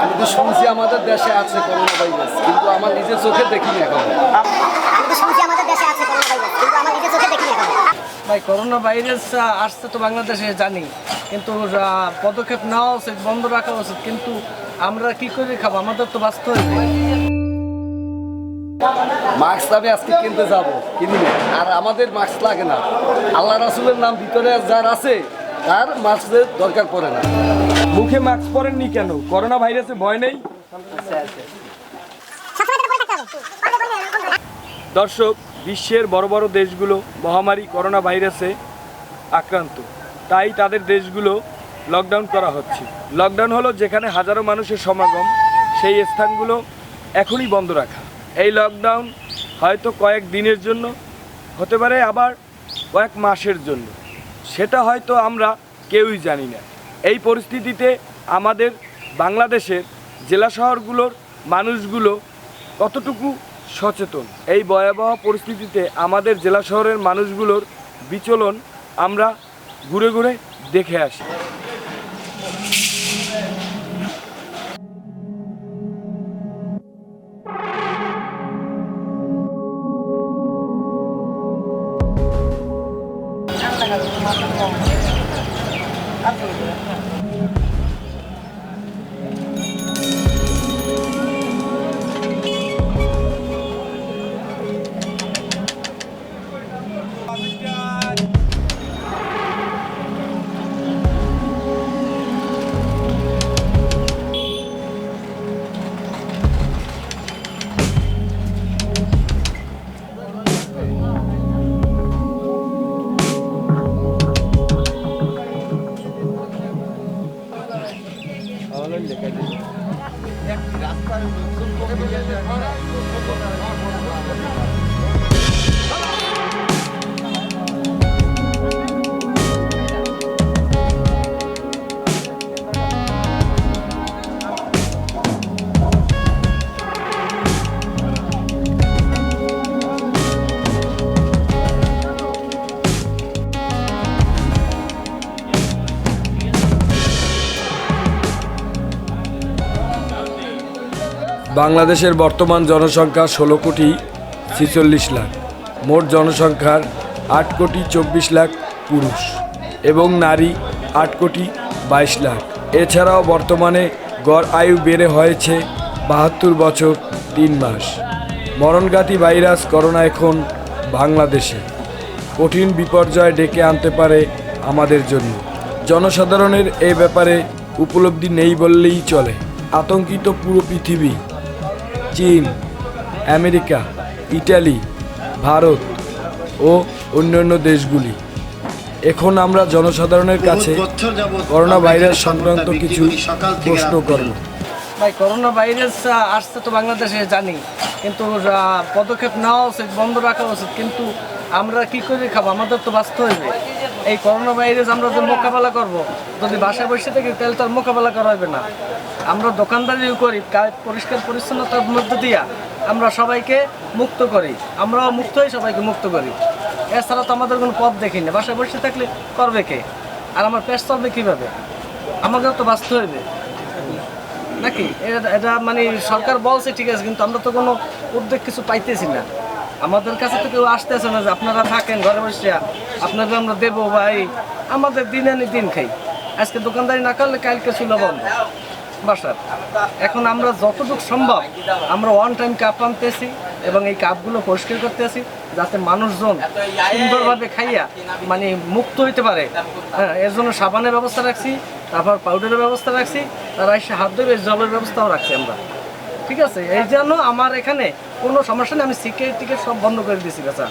আমি তো শুনছি আমাদের দেশে আছে করোনা ভাইরাস কিন্তু আমার নিজের চোখে দেখিনি এখন। আমি তো শুনছি আমাদের দেশে আছে করোনা ভাইরাস কিন্তু আমার নিজের চোখে দেখিনি এখন। ভাই করোনা ভাইরাস আসছে তো বাংলাদেশে জানি। কিন্তু পদক্ষেপ নেওয়া উচিত বন্ধ রাখা উচিত কিন্তু আমরা কি করে খাব? আমাদের তো বাঁচতে হবে। মাস্ক আমি আজকে কিনতে যাব কিনিনি। আর আমাদের মাস্ক লাগে না। আল্লাহ রাসুলের নাম ভিতরে যার আছে তার মাস্কের দরকার পড়ে না। মুখে মাস্ক পরেননি কেন? করোনা ভাইরাসে ভয় নেই। দর্শক, বিশ্বের বড় বড় দেশগুলো মহামারী করোনা ভাইরাসে আক্রান্ত। তাই তাদের দেশগুলো লকডাউন করা হচ্ছে। লকডাউন হলো যেখানে হাজারো মানুষের সমাগম, সেই স্থানগুলো এখনই বন্ধ রাখা। এই লকডাউন হয়তো কয়েক দিনের জন্য, হতে পারে আবার কয়েক মাসের জন্য। সেটা হয়তো আমরা কেউই জানি না। এই পরিস্থিতিতে আমাদের বাংলাদেশের জেলা শহরগুলোর মানুষগুলো কতটুকু সচেতন? এই ভয়াবহ পরিস্থিতিতে আমাদের জেলা শহরের মানুষগুলোর বিচলন আমরা ঘুরে ঘুরে দেখে আসি। 啊 বাংলাদেশের বর্তমান জনসংখ্যা ষোলো কোটি ছিচল্লিশ লাখ। মোট জনসংখ্যার আট কোটি চব্বিশ লাখ পুরুষ এবং নারী আট কোটি বাইশ লাখ। এছাড়াও বর্তমানে গড় আয়ু বেড়ে হয়েছে বাহাত্তর বছর তিন মাস। মরণঘাতী ভাইরাস করোনা এখন বাংলাদেশে। কঠিন বিপর্যয় ডেকে আনতে পারে আমাদের জন্য। জনসাধারণের এ ব্যাপারে উপলব্ধি নেই বললেই চলে। আতঙ্কিত পুরো পৃথিবী চীন, আমেরিকা, ইটালি, ভারত ও অন্যান্য দেশগুলি। এখন আমরা জনসাধারণের কাছে করোনা ভাইরাস সংক্রান্ত কিছু প্রশ্ন করব। ভাই করোনা ভাইরাস আসছে তো বাংলাদেশে, জানি। কিন্তু পদক্ষেপ নেওয়া উচিত, বন্ধ রাখা উচিত। কিন্তু আমরা কি করে খাব? আমাদের তো বাঁচতে হবে এই করোনা ভাইরাস আমরা যে মোকাবেলা করব, যদি বাসায় বসে থাকি, তাহলে তো আর মোকাবেলা করা হবে না। আমরা দোকানদারিও করি পরিষ্কার পরিচ্ছন্নতার মধ্যে দিয়া আমরা সবাইকে মুক্ত করি। আমরাও মুক্ত হই সবাইকে মুক্ত করি। এছাড়া তো আমাদের কোনো পথ দেখি না। বাসায় বসে থাকলে করবে কে? আর আমার পেট চলবে কীভাবে? আমাকেও তো বাঁচতে হবে নাকি? এটা- এটা মানে সরকার বলছে, ঠিক আছে, কিন্তু আমরা তো কোনো উদ্যোগ কিছু পাইতেছি না। আমাদের কাছে তো কেউ আসতেছে না যে আপনারা থাকেন ঘরে বসে আপনাদের আমরা দেবো ভাই। আমাদের দিন আনি দিন খাই। আজকে দোকানদারি না করলে কালকে ছিল বন্ধ। বাসার এখন আমরা যতটুকু সম্ভব আমরা ওয়ান টাইম কাপ আনতেছি এবং এই কাপগুলো পরিষ্কার করতেছি যাতে মানুষজন সুন্দরভাবে খাইয়া মানে মুক্ত হইতে পারে। হ্যাঁ এর জন্য সাবানের ব্যবস্থা রাখছি, তারপর পাউডারের ব্যবস্থা রাখছি, তারা এসে হাত ধরে জলের ব্যবস্থাও রাখছি আমরা। ঠিক আছে? এই জন্য আমার এখানে কোনো সমস্যা নেই আমি সিকেট টিকেট সব বন্ধ করে দিয়েছি বেচা।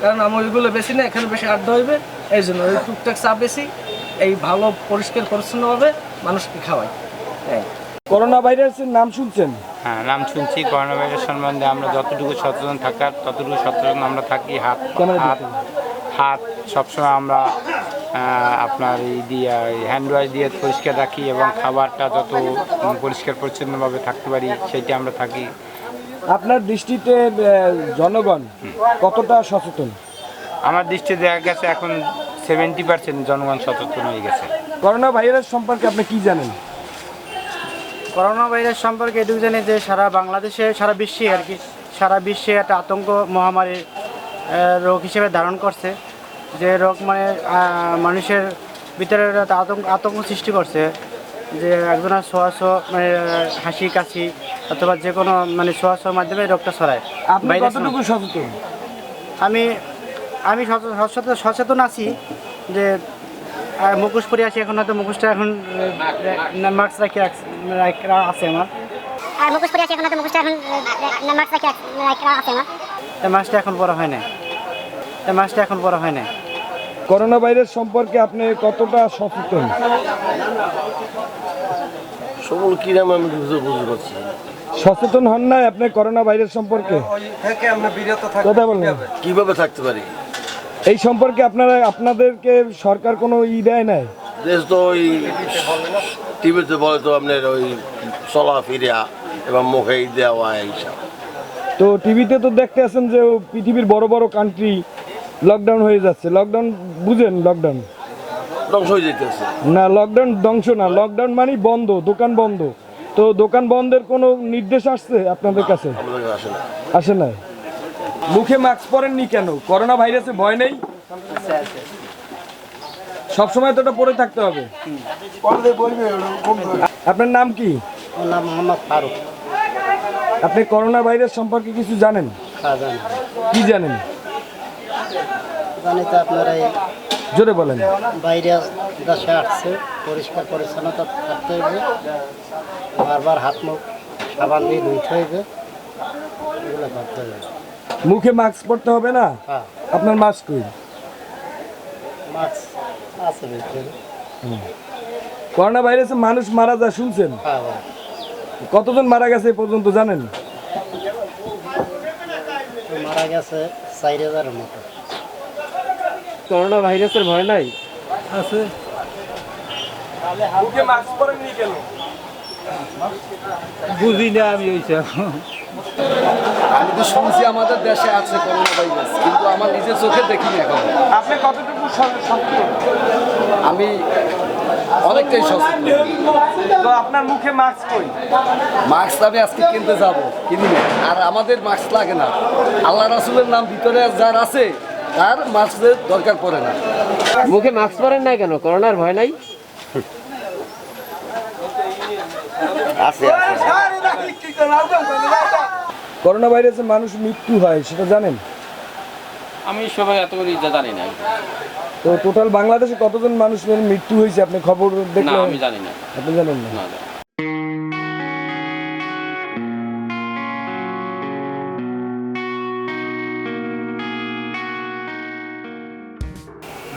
কারণ আমি ওইগুলো বেশি না এখানে বেশি আড্ডা হইবে এই জন্য ওই টুকটাক চা বেশি এই ভালো পরিষ্কার পরিচ্ছন্নভাবে মানুষকে খাওয়াই। এই। করোনা ভাইরাসের নাম শুনছেন? হ্যাঁ নাম শুনছি করোনা ভাইরাস সম্বন্ধে আমরা যতটুকু সচেতন থাকার ততটুকু সচেতন আমরা থাকি হাত হাত হাত সবসময় আমরা আপনার এই দিয়ে হ্যান্ড ওয়াশ দিয়ে পরিষ্কার রাখি এবং খাবারটা যত পরিষ্কার পরিচ্ছন্নভাবে থাকতে পারি সেইটা আমরা থাকি। আপনার দৃষ্টিতে জনগণ কতটা সচেতন? আমার দৃষ্টিতে দেখা গেছে এখন সেভেন্টি পার্সেন্ট জনগণ সচেতন হয়ে গেছে। করোনা ভাইরাস সম্পর্কে আপনি কি জানেন? করোনা ভাইরাস সম্পর্কে এটুকু জানি যে সারা বাংলাদেশে সারা বিশ্বে আর কি সারা বিশ্বে একটা আতঙ্ক মহামারী আহ, রোগ হিসেবে ধারণ করছে। যে রোগ মানে মানুষের ভিতরে আতঙ্ক আতঙ্ক সৃষ্টি করছে যে একজনের ছোঁয়াছ মানে হাসি কাশি অথবা যে কোনো মানে ছোঁয়াছোর মাধ্যমে রোগটা ছড়ায়। কতটুকু সচেতন? আমি আমি সচেতন সচেতন আছি যে মুখোশ পরে আছি এখন হয়তো মুখোশটা এখন মাস্ক রাখি রাখ- রাখ- আছে আমার। আর মুখোশ পরে আছে এখন হয়তো মুখোশটা এখন মার্কস রাখি আছে আমার। এই মাছটা এখন বড় হয় না এই মাছটা এখন বড় হয় না করোনা ভাইরাস সম্পর্কে আপনি কতটা সচেতন? সকল কিরাম আমি বুঝতে বুঝতে পারছি। সচেতন হন নাই আপনি করোনা ভাইরাস সম্পর্কে? কথা বলেন। কীভাবে থাকতে পারি? এই সম্পর্কে আপনারা আপনাদেরকে সরকার কোনো ই দেয় নাই? দেশ তো ওই টিভিতে বলে তো আপনার ওই চলা ফিরিয়া এবং মুখে দেওয়া এইসব। তো টিভিতে তো দেখতে আছেন যে পৃথিবীর বড় বড় কান্ট্রি লকডাউন হয়ে যাচ্ছে। লকডাউন বুঝেন লকডাউন ধ্বংস হয়ে যেতেছে না লকডাউন ধ্বংস না। লকডাউন মানে বন্ধ দোকান বন্ধ। তো দোকান বন্ধের কোনো নির্দেশ আসছে আপনাদের কাছে? আসে না। নাই? মুখে মাস্ক পরেননি কেন? করোনা ভাইরাসে ভয় নেই? সব সময় তো এটা পরে থাকতে হবে। আপনার নাম কি? আমার নাম মোহাম্মদ ফারুক। আপনি করোনা ভাইরাস সম্পর্কে কিছু জানেন? খাজান কি জানেন? আপনার এই জোরে বলেন। বাইরে দেশে আসছে পরিষ্কার পরিচ্ছন্নতা থাকতে হইবে। বারবার হাত মুখ সাবান দিয়ে ধুইতে হইবে। এগুলো করতে হবে মুখে মাস্ক পরতে হবে না? হ্যাঁ। আপনার মাস্ক কই? মাছ আছে ভিতরে। করোনা ভাইরাসে মানুষ মারা যায় শুনছেন? হ্যাঁ কতজন মারা গেছে এ পর্যন্ত জানেন? মারা গেছে চার হাজারের মতো। করোনা ভাইরাসের ভয় নাই? মাস্ক বুঝি না আমি ওইসব আমি তো শুনছি আমাদের দেশে আছে করোনা ভাইরাস কিন্তু আমার নিজের চোখে দেখিনি এখন। আপনি কতটুকু আমি অনেকটাই সচেতন। তো আপনার মুখে মাস্ক কই? মাস্ক আমি আজকে কিনতে যাব কিনিনি। আর আমাদের মাস্ক লাগে না। আল্লাহ রাসুলের নাম ভিতরে যার আছে তার মাস্কের দরকার পড়ে না। মুখে মাস্ক পরেন নাই কেন? করোনার ভয় নাই? আছে করোনা ভাইরাসে মানুষ মৃত্যু হয় সেটা জানেন? আমি সবাই এত করে জানি না। তো টোটাল বাংলাদেশে কতজন মানুষের মৃত্যু হয়েছে? আপনি খবর না দেখলেন? আমি জানি না। আপনি জানেন না।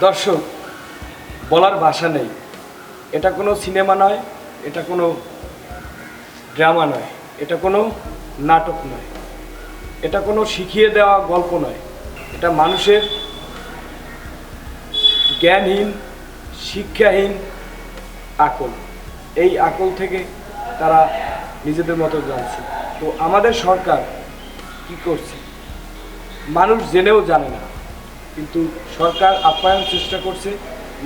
দর্শক, বলার ভাষা নেই। এটা কোনো সিনেমা নয়, এটা কোনো ড্রামা নয়, এটা কোনো নাটক নয়। এটা কোনো শিখিয়ে দেওয়া গল্প নয়। এটা মানুষের জ্ঞানহীন, শিক্ষাহীন আকল। এই আকল থেকে তারা নিজেদের মতো জানছে। তো আমাদের সরকার কি করছে? মানুষ জেনেও জানে না। কিন্তু সরকার আপ্যায়ন চেষ্টা করছে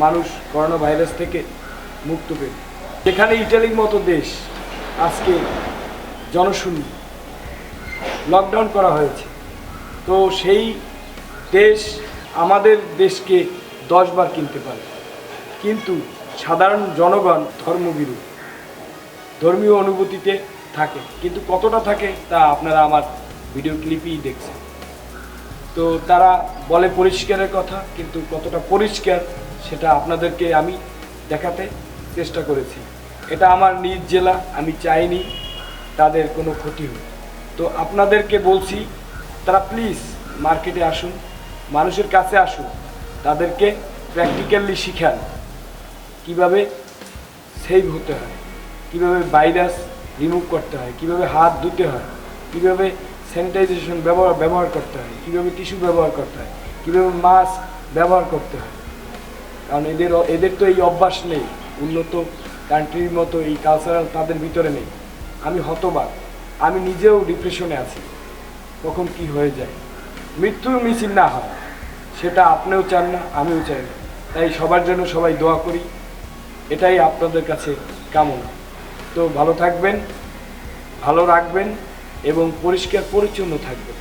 মানুষ করোনা ভাইরাস থেকে মুক্ত পেতে যেখানে ইটালির মতো দেশ আজকে জনশূন্য লকডাউন করা হয়েছে। তো সেই দেশ আমাদের দেশকে দশবার কিনতে পারে। কিন্তু সাধারণ জনগণ ধর্মবিরু ধর্মীয় অনুভূতিতে থাকে। কিন্তু কতটা থাকে তা আপনারা আমার ভিডিও ক্লিপেই দেখছেন। তো তারা বলে পরিষ্কারের কথা, কিন্তু কতটা পরিষ্কার সেটা আপনাদেরকে আমি দেখাতে চেষ্টা করেছি। এটা আমার নিজ জেলা, আমি চাইনি তাদের কোনো ক্ষতি হোক। তো আপনাদেরকে বলছি, তারা প্লিজ মার্কেটে আসুন, মানুষের কাছে আসুন, তাদেরকে প্র্যাকটিক্যালি শিখান কীভাবে সেভ হতে হয়, কীভাবে ভাইরাস রিমুভ করতে হয়, কীভাবে হাত ধুতে হয়, কীভাবে স্যানিটাইজেশন ব্যবহার ব্যবহার করতে হয়। কীভাবে টিস্যু ব্যবহার করতে হয়? কীভাবে মাস্ক ব্যবহার করতে হয়? কারণ এদের এদের তো এই অভ্যাস নেই। উন্নত কান্ট্রির মতো এই কালচারাল তাদের ভিতরে নেই। আমি হতবাক। আমি নিজেও ডিপ্রেশনে আছি। কখন কি হয়ে যায়? মৃত্যুর মিছিল না হয়। সেটা আপনিও চান না, আমিও চাই না। তাই সবার জন্য সবাই দোয়া করি। এটাই আপনাদের কাছে কামনা। তো ভালো থাকবেন, ভালো রাখবেন। এবং পরিষ্কার পরিচ্ছন্ন থাকবে।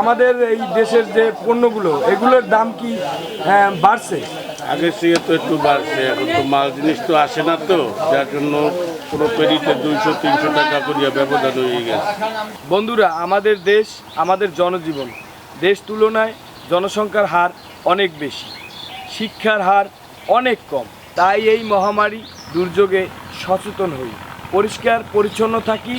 আমাদের এই দেশের যে পণ্যগুলো এগুলোর দাম কি হ্যাঁ, বাড়ছে? আগের থেকে তো একটু বাড়ছে এখন তো মাল জিনিস তো আসে না তো যার জন্য কোনো পেরিতে দুইশো তিনশো টাকা করিয়া ব্যবধান হয়ে গেছে। বন্ধুরা আমাদের দেশ আমাদের জনজীবন দেশ তুলনায় জনসংখ্যার হার অনেক বেশি শিক্ষার হার অনেক কম। তাই এই মহামারী দুর্যোগে সচেতন হই পরিষ্কার পরিচ্ছন্ন থাকি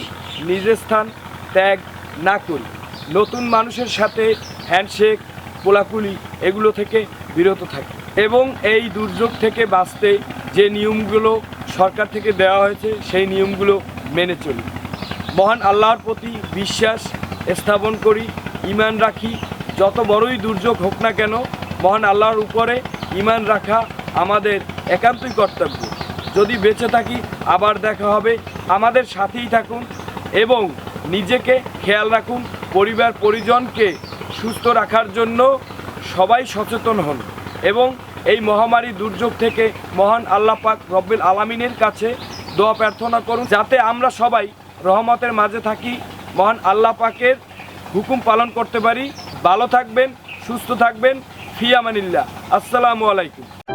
নিজের স্থান ত্যাগ না করি। নতুন মানুষের সাথে হ্যান্ডশেক কোলাকুলি এগুলো থেকে বিরত থাকি। এবং এই দুর্যোগ থেকে বাঁচতে যে নিয়মগুলো সরকার থেকে দেওয়া হয়েছে, সেই নিয়মগুলো মেনে চলি। মহান আল্লাহর প্রতি বিশ্বাস স্থাপন করি ইমান রাখি। যত বড়ই দুর্যোগ হোক না কেন, মহান আল্লাহর উপরে ইমান রাখা আমাদের একান্তই কর্তব্য। যদি বেঁচে থাকি, আবার দেখা হবে। আমাদের সাথেই থাকুন। এবং নিজেকে খেয়াল রাখুন, পরিবার, পরিজনকে সুস্থ রাখার জন্য সবাই সচেতন হন এবং এই মহামারী দুর্যোগ থেকে মহান আল্লাহ পাক রব্বিল আলামিনের কাছে দোয়া প্রার্থনা করুন, যাতে আমরা সবাই রহমতের মাঝে থাকি, মহান আল্লাহ পাকের হুকুম পালন করতে পারি। ভালো থাকবেন, সুস্থ থাকবেন। ফিয়ামানিল্লাহ আসসালামু আলাইকুম।